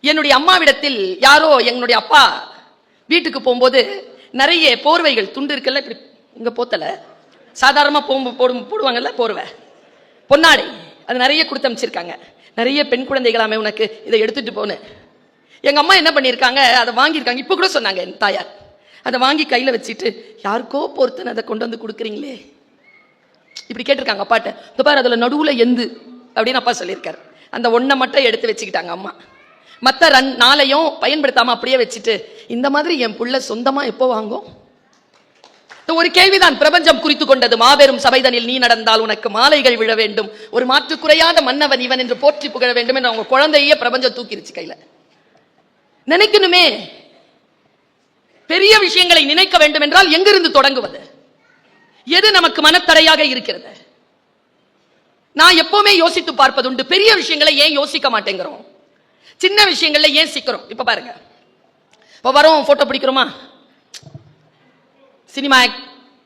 என்னுடைய அம்மாவிடத்தில் யாரோ என்னுடைய அப்பா வீட்டுக்கு போகும்போது நிறைய போர்வைகள் துண்டு இருக்குல்ல இப்படி இங்க போத்தல. சாதாரணமா போகும் போடும் போடுவாங்கல்ல போர்வை. பொன்னாடை அது நிறைய கொடுத்து அமைச்சிருக்காங்க. நிறைய பெண் குழந்தைகளாமே உனக்கு இதை எடுத்துட்டு போனு எங்க அம்மா என்ன பண்ணியிருக்காங்க அதை வாங்கியிருக்காங்க. இப்போ கூட சொன்னாங்க என் தாயார். அதை வாங்கி கையில வச்சுட்டு யாருக்கோ பொறுத்துன்னு அதை கொண்டு வந்து கொடுக்குறீங்களே. இப்படி கேட்டிருக்காங்க அப்பாட்ட. இந்த பாரு அதுல நடுவுல எந்து. அப்படின்னு அப்பா சொல்லியிருக்காரு. அந்த ஒன்றை மட்டும் எடுத்து வச்சுக்கிட்டாங்க அம்மா. மற்ற ரன் நாளையும் பயன்படுத்தாமல் அப்படியே வச்சுட்டு இந்த மாதிரி என் புள்ள சொந்தமாக எப்போ வாங்கும்? ஒரு கேள்விதான் பிரபஞ்சம் குறித்து கொண்டது. மாபெரும் சபைதனில் நீ நடந்தால் உனக்கு மாலைகள் விழ வேண்டும். ஒரு மாற்று குறையாத மன்னவன் இவன் என்று போற்றி புகழ வேண்டும் என்று அவங்க குழந்தையே பிரபஞ்சம் தூக்கிருச்சு கையில. நினைக்கணுமே. பெரிய விஷயங்களை நினைக்க வேண்டும் என்றால் எங்கிருந்து தொடங்குவது? எது நமக்கு மனத்தடையாக இருக்கிறது? நான் எப்பவுமே யோசித்து பார்ப்பதுண்டு. பெரிய விஷயங்களை ஏன் யோசிக்க மாட்டேங்கிறோம்? சின்ன விஷயங்கள்ல ஏன் சிக்கிறோம்? இப்ப பாருங்க. இப்ப வரோம் போட்டோ பிடிக்கிறோமா? சினிமா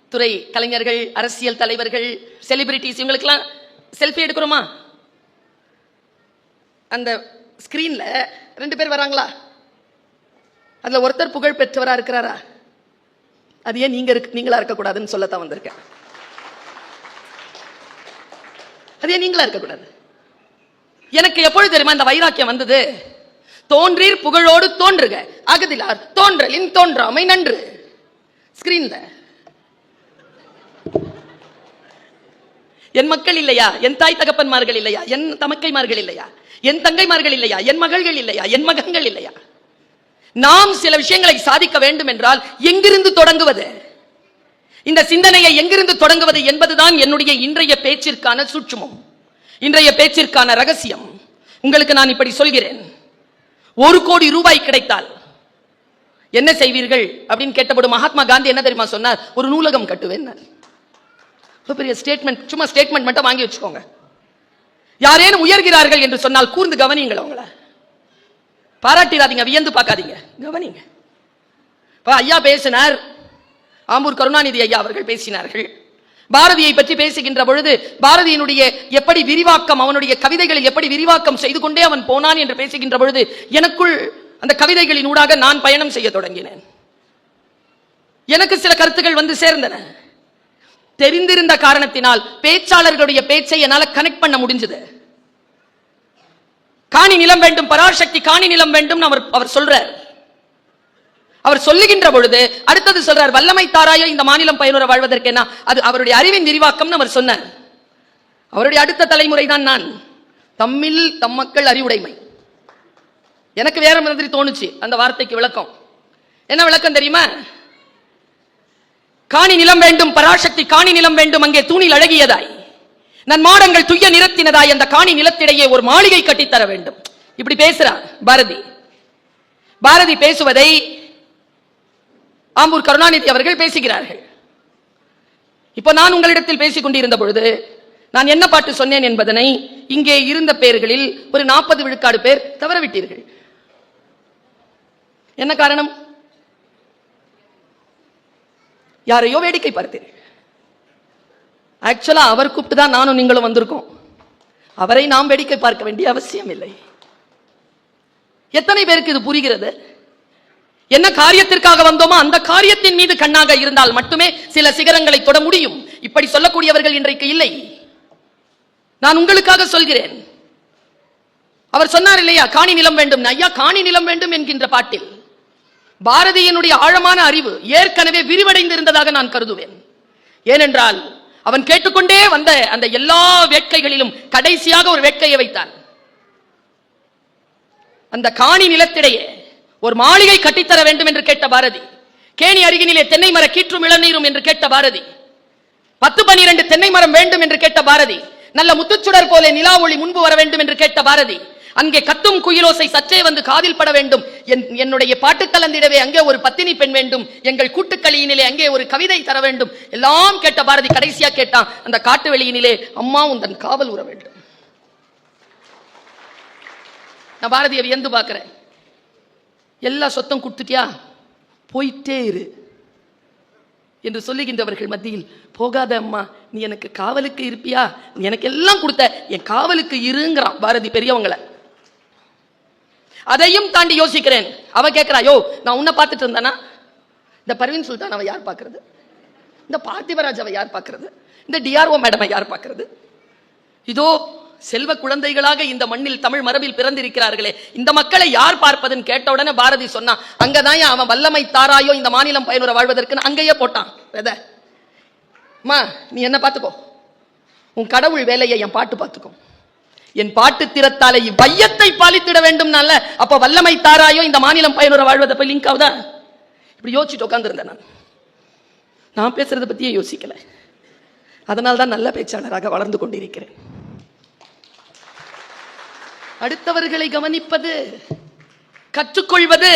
துறை கலைஞர்கள் அரசியல் தலைவர்கள் செலிபிரிட்டிஸ் இவங்களுக்கெல்லாம் செல்ஃபி எடுக்கிறோமா? அந்த ஸ்கிரீன்ல ரெண்டு பேர் வராங்களா? அதுல ஒருத்தர் புகழ் பெற்றவரா இருக்கிறாரா? அது ஏன் நீங்க இருக்கு நீங்களா இருக்கக்கூடாதுன்னு சொல்லத்தான் வந்திருக்கேன். அது ஏன் நீங்களா இருக்கக்கூடாது? எனக்கு எப்பொழுது தெரியுமா இந்த வைராக்கியம் வந்தது? தோன்றீர் புகழோடு தோன்றுக. அகதிலார் தோன்றலின் தோன்றாமை நன்று. ஸ்கிரீன்ல என் மக்கள் இல்லையா? என் தாய் தகப்பன்மார்கள் இல்லையா? என் தமக்கைமார்கள் இல்லையா? என் தங்கைமார்கள் இல்லையா? என் மகள்கள் இல்லையா? என் மகன்கள் இல்லையா? நாம் சில விஷயங்களை சாதிக்க வேண்டும் என்றால் எங்கிருந்து தொடங்குவது? இந்த சிந்தனையை எங்கிருந்து தொடங்குவது என்பதுதான் என்னுடைய இன்றைய பேச்சிற்கான சூட்சுமம். இன்றைய பேச்சிற்கான ரகசியம். உங்களுக்கு நான் இப்படி சொல்கிறேன். ஒரு கோடி ரூபாய் கிடைத்தால் என்ன செய்வீர்கள் அப்படின்னு கேட்டபோது மகாத்மா காந்தி என்ன தெரியுமா சொன்னார்? ஒரு நூலகம் கட்டுவேன் பெரிய ஸ்டேட்மெண்ட் சும்மா ஸ்டேட்மெண்ட் மட்டும் வாங்கி வச்சுக்கோங்க. யாரேனும் உயர்கிறார்கள் என்று சொன்னால் கூர்ந்து கவனியுங்கள் அவங்கள. பாராட்டிடாதீங்க வியந்து பார்க்காதீங்க கவனிங்க. ஐயா பேசினார். ஆம்பூர் கருணாநிதி ஐயா அவர்கள் பேசினார்கள். பாரதியை பற்றி பேசுகின்ற பொழுது பாரதியினுடைய எப்படி விரிவாக்கம் அவனுடைய கவிதைகளை எப்படி விரிவாக்கம் செய்து கொண்டே அவன் போனான் என்று பேசுகின்ற பொழுது எனக்குள் அந்த கவிதைகளின் ஊடாக நான் பயணம் செய்ய தொடங்கினேன். எனக்கு சில கருத்துக்கள் வந்து சேர்ந்தன. தெரிந்திருந்த காரணத்தினால் பேச்சாளர்களுடைய பேச்சை என்னால் கனெக்ட் பண்ண முடிஞ்சது. காணி நிலம் வேண்டும் பராசக்தி காணி நிலம் வேண்டும் அவர் அவர் சொல்றார். அவர் சொல்லுகின்ற பொழுது அடுத்தது சொல்றார் வல்லமை தாராயோ இந்த மாநிலம் பயனுற வாழ்வதற்கு என்ன? அது அவருடைய அறிவின் விரிவாக்கம்னு அவர் சொன்னார். அவருடைய அடுத்த தலைமுறை தான் நான். தம்மில் தம் மக்கள் அறிவுடைமை. எனக்கு வேற மாதிரி தோணுச்சு அந்த வார்த்தைக்கு விளக்கம். என்ன விளக்கம் தெரியுமா? காணி நிலம் வேண்டும் பராசக்தி காணி நிலம் வேண்டும் அங்கே தூணில் அழகியதாய். நன் மாடங்கள் துய்ய நிறத்தினதாய் அந்த காணி நிலத்திடையே ஒரு மாளிகை கட்டித்தர வேண்டும். இப்படி பேசுறார் பாரதி. பாரதி பேசுவதை ஆம்பூர் கருணாநிதி அவர்கள் பேசுகிறார்கள். இப்போ நான் உங்களிடத்தில் பேசிக் கொண்டிருந்த பொழுது நான் என்ன பாட்டு சொன்னேன் என்பதனை இங்கே இருந்த பேர்களில் ஒரு நாற்பது விழுக்காடு பேர் தவறவிட்டீர்கள். என்ன காரணம்? யாரையோ வேடிக்கை பார்த்தீர்கள் ஆக்சுவலா அவர் கூப்பிட்டு தான் நானும் நீங்களும் வந்திருக்கோம். அவரை நாம் வேடிக்கை பார்க்க வேண்டிய அவசியம் இல்லை எத்தனை பேருக்கு இது புரிகிறது? என்ன காரியத்திற்காக வந்தோமோ அந்த காரியத்தின் மீது கண்ணாக இருந்தால் மட்டுமே சில சிகரங்களை தொட முடியும். இப்படி சொல்லக்கூடியவர்கள் இன்றைக்கு இல்லை. நான் உங்களுக்காக சொல்கிறேன். அவர் சொன்னார் இல்லையா காணி நிலம் வேண்டும். ஐயா காணி நிலம் வேண்டும் என்கின்ற பாட்டில். பாரதியினுடைய ஆழமான அறிவு ஏற்கனவே விரிவடைந்திருந்ததாக நான் கருதுவேன். ஏனென்றால் அவன் கேட்டுக்கொண்டே வந்த அந்த எல்லா வேட்கைகளிலும் கடைசியாக ஒரு வேட்கையை வைத்தான். அந்த காணி நிலத்திடையே ஒரு மாளிகை கட்டித்தர வேண்டும் என்று கேட்ட பாரதி. கேணி அருகினிலே தென்னை மர கீற்றும் இளநீரும் என்று கேட்ட பாரதி. பத்து பனிரெண்டு தென்னை மரம் வேண்டும் என்று கேட்ட பாரதி. நல்ல முத்துச்சுடர் போல நிலா ஒளி முன்பு வர வேண்டும் என்று கேட்ட பாரதி. அங்கே கத்தும் குயிலோசை சற்றே வந்து காதில் பட வேண்டும். என் என்னுடைய பாட்டு கலந்திடவே அங்கே ஒரு பத்தினி பெண் வேண்டும். எங்கள் கூட்டுக்களியினிலே அங்கே ஒரு கவிதை தர வேண்டும். எல்லாம் கேட்ட பாரதி கடைசியா கேட்டான். அந்த காட்டு வெளியினிலே அம்மா உந்தன் காவல் உற வேண்டும். நான் பாரதியை வியந்து பார்க்கிறேன். எல்லா சொத்தம் கொடுத்துட்டியா? போயிட்டே இரு. என்று சொல்லுகின்றவர்கள் மத்தியில் போகாத அம்மா நீ எனக்கு காவலுக்கு இருப்பியா? நீ எனக்கு எல்லாம் கொடுத்த என் காவலுக்கு இருங்கிறான். பாரதி பெரியவங்களை. அதையும் தாண்டி யோசிக்கிறேன். அவ கேட்கிறா யோ நான் உன்னை பார்த்துட்டு இருந்தானா? இந்த பர்வீன் சுல்தான் அவ யார் பார்க்கறது? இந்த பார்த்திபராஜ் அவ யார் பார்க்கறது? இந்த டிஆர்ஓ மேடம் யார் பார்க்கறது? இதோ செல்வ குழந்தைகளாக இந்த மண்ணில் தமிழ் மரபில் பிறந்திருக்கிறார்களே இந்த மக்களை யார் பார்ப்பதுன்னு கேட்ட உடனே பாரதி சொன்னான் அங்கதான் அவன் வல்லமை தாராயோ இந்த மாநிலம் பயனுற வாழ்வதற்குன்னு அங்கேயே போட்டான் வெத அம்மா நீ என்ன பார்த்துக்கோ. உன் கடவுள் வேலையை என் பாட்டு பார்த்துக்கோ என் பாட்டு திறத்தாலே இவ்வையத்தை பாலித்திட வேண்டும்னால அப்ப வல்லமை தாராயோ இந்த மாநிலம் பயனுற வாழ்வதை போய் லிங்க் ஆகுதா இப்படி யோசிச்சுட்டு உட்காந்துருந்தேன் நான். நான் பேசுறதை பத்தியே யோசிக்கல. அதனால தான் நல்ல பேச்சாளராக வளர்ந்து கொண்டிருக்கிறேன். அடுத்தவர்களை கவனிப்பது கற்றுக்கொள்வது.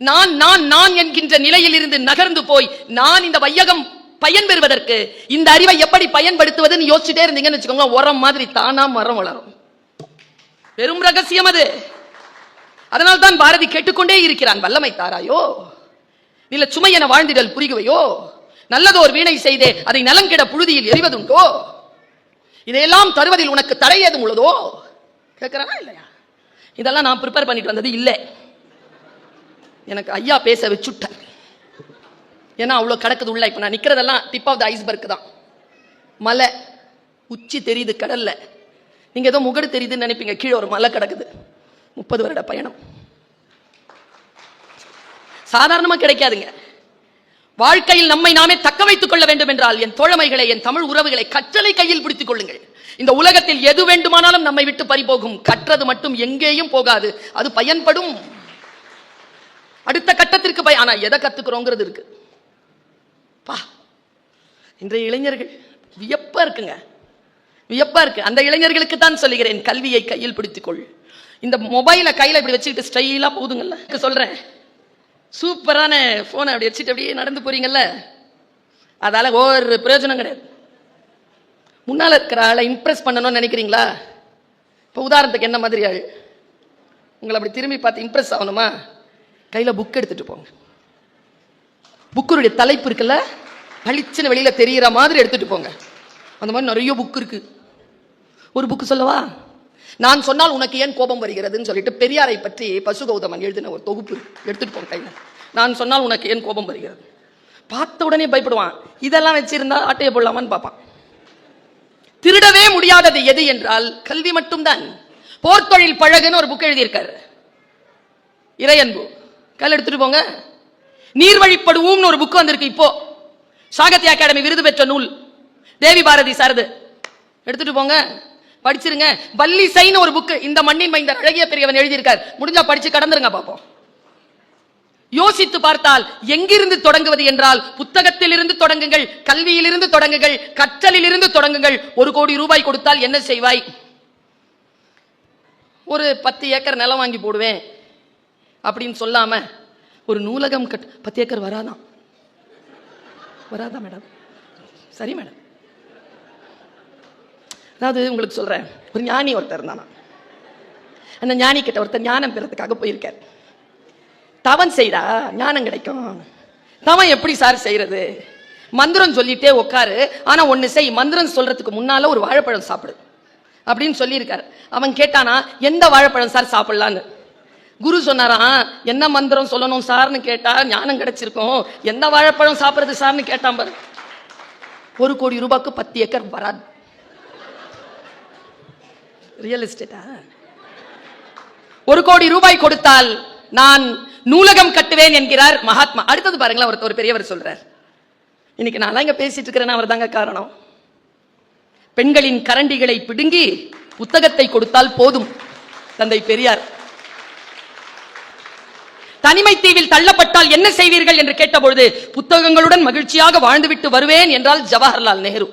நான் நான் நான் என்கின்ற நிலையில் இருந்து நகர்ந்து போய் நான் இந்த வையகம் பயன் பெறுவதற்கு இந்த அறிவை எப்படி பயன்படுத்துவதுன்னு யோசிச்சுட்டே இருந்தீங்கன்னு வச்சுக்கோங்க உரம் மாதிரி தானா மரம் வளரும். பெரும் ரகசியம் அது. அதனால் தான் பாரதி கேட்டுக்கொண்டே இருக்கிறான் வல்லமை தாராயோ இல்லை சுமை என வாழ்ந்திடல் புரிகுவையோ நல்லதோர் வீணை செய்தே அதை நலங்கிட புழுதியில் எறிவதுண்டோ? இதையெல்லாம் தருவதில் உனக்கு தடை ஏதும் உள்ளதோ? கேட்குறானா இல்லையா? இதெல்லாம் நான் ப்ரிப்பேர் பண்ணிட்டு வந்தது இல்லை. எனக்கு ஐயா பேச வச்சுட்டார். ஏன்னா அவ்வளோ கிடக்குது உள்ள. இப்போ நான் நிற்கிறதெல்லாம் டிப் ஆஃப் த ஐஸ்பர்க் தான். மலை உச்சி தெரியுது கடல்ல. நீங்கள் ஏதோ முகடு தெரியுதுன்னு நினைப்பீங்க. கீழே ஒரு மலை கிடக்குது. முப்பது வருட பயணம். சாதாரணமாக கிடைக்காதுங்க. வாழ்க்கையில் நம்மை நாமே தக்க வைத்துக் கொள்ள வேண்டும் என்றால் என் தோழமைகளை என் தமிழ் உறவுகளை கற்றலை கையில் பிடித்துக் கொள்ளுங்கள். இந்த உலகத்தில் எது வேண்டுமானாலும் நம்மை விட்டு பறிபோகும். கற்றது மட்டும் எங்கேயும் போகாது. அது பயன்படும். அடுத்த கட்டத்திற்கு பய ஆனா எதை கத்துக்கிறோங்கிறது இருக்கு. பா இன்றைய இளைஞர்கள் வியப்பா இருக்குங்க. வியப்பா இருக்கு. அந்த இளைஞர்களுக்கு தான் சொல்லுகிறேன் கல்வியை கையில் பிடித்துக்கொள் இந்த மொபைலை கையில் இப்படி வச்சுக்கிட்டு ஸ்டைலாக போகுதுங்கல்ல சொல்றேன். சூப்பரான ஃபோனை அப்படி வச்சுட்டு அப்படியே நடந்து போறீங்கல்ல? அதால ஒரு பிரயோஜனம் கிடையாது. முன்னால் இருக்கிற ஆளை இம்ப்ரெஸ் பண்ணணும்னு நினைக்கிறீங்களா? இப்போ உதாரணத்துக்கு என்ன மாதிரி ஆள்? உங்களை அப்படி திரும்பி பார்த்து இம்ப்ரெஸ் ஆகணுமா? கையில் புக் எடுத்துட்டு போங்க. புக்கருடைய தலைப்பு இருக்குல்ல? பளிச்சுன்னு வெளியில் தெரியிற மாதிரி எடுத்துட்டு போங்க. அந்த மாதிரி நிறைய புக் இருக்கு. ஒரு புக்கு சொல்லவா? நான் சொன்னால் உனக்கு ஏன் கோபம் வருகிறதுன்னு சொல்லிட்டு பெரியாரை பற்றி பசுகௌதமன் எழுதின ஒரு தொகுப்பு எடுத்துட்டு போங்க கையில். நான் சொன்னால் உனக்கு ஏன் கோபம் வருகிறது? பார்த்த உடனே பயப்படுவான். இதெல்லாம் வச்சிருந்தா ஆட்டையை போடலாமான்னு பார்ப்பான். திருடவே முடியாதது எது என்றால் கல்வி மட்டும்தான். போர்த்தொழில் பழகுன்னு ஒரு புக் எழுதியிருக்காரு. இறையன்பு. கல் எடுத்துட்டு போங்க. நீர் வழிப்படுவோம்னு ஒரு புக் வந்திருக்கு இப்போ. சாகித்ய அகாடமி விருது பெற்ற நூல். தேவி பாரதி சாரது. எடுத்துட்டு போங்க. படிச்சிருங்க. வள்ளிசைன்னு ஒரு புக்கு இந்த மண்ணின் மைந்தர் அழகிய பெரியவன் எழுதியிருக்கார். முடிஞ்சா படிச்சு கடந்துருங்க பாப்போம். யோசித்து பார்த்தால் எங்கிருந்து தொடங்குவது என்றால் புத்தகத்திலிருந்து தொடங்குங்கள் கல்வியிலிருந்து தொடங்குங்கள் கற்றலிலிருந்து தொடங்குங்கள். ஒரு கோடி ரூபாய் கொடுத்தால் என்ன செய்வாய்? ஒரு பத்து ஏக்கர் நிலம் வாங்கி போடுவேன் அப்படின்னு சொல்லாம ஒரு நூலகம் கட் பத்து ஏக்கர் வராதான் வராதா மேடம்? சரி மேடம். அதாவது உங்களுக்கு சொல்கிறேன் ஒரு ஞானி ஒருத்தர் இருந்தானா அந்த ஞானி கிட்ட ஒருத்தர் ஞானம் பெறத்துக்காக போயிருக்கார். தவன் செய்டா ஞானம் கிடைக்கும். தவன் எப்படி சார் செய்கிறது மந்திரம் சொல்லிட்டே உட்காரு ஆனால் ஒன்று செய் மந்திரம் சொல்கிறதுக்கு முன்னால் ஒரு வாழைப்பழம் சாப்பிடு. அப்படின்னு சொல்லியிருக்காரு. அவன் கேட்டானா எந்த வாழைப்பழம் சார் சாப்பிட்லான்னு? குரு சொன்னாராம் என்ன மந்திரம் சொல்லணும் சார்னு கேட்டா ஞானம் கிடைச்சிருக்கும். எந்த வாழைப்பழம் சாப்பிட்றது சார்னு கேட்டான் பாரு. ஒரு கோடி ரூபாய்க்கு பத்து ஏக்கர் வராது. ரியல் எஸ்டேட்டா ஒரு கோடி ரூபாய் கொடுத்தால் நான் நூலகம் கட்டுவேன் என்கிறார் மகாத்மா. அடுத்தது பாருங்களேன் ஒருத்தர் ஒரு பெரியவர் சொல்றார். இன்னைக்கு நான் இங்க பேசிட்டு இருக்கிறேன் அவர் தாங்க காரணம். பெண்களின் கரண்டிகளை பிடுங்கி புத்தகத்தை கொடுத்தால் போதும் தந்தை பெரியார். தனிமை தீவில் தள்ளப்பட்டால் என்ன செய்வீர்கள் என்று கேட்டபொழுது புத்தகங்களுடன் மகிழ்ச்சியாக வாழ்ந்துவிட்டு வருவேன் என்றால் ஜவஹர்லால் நேரு.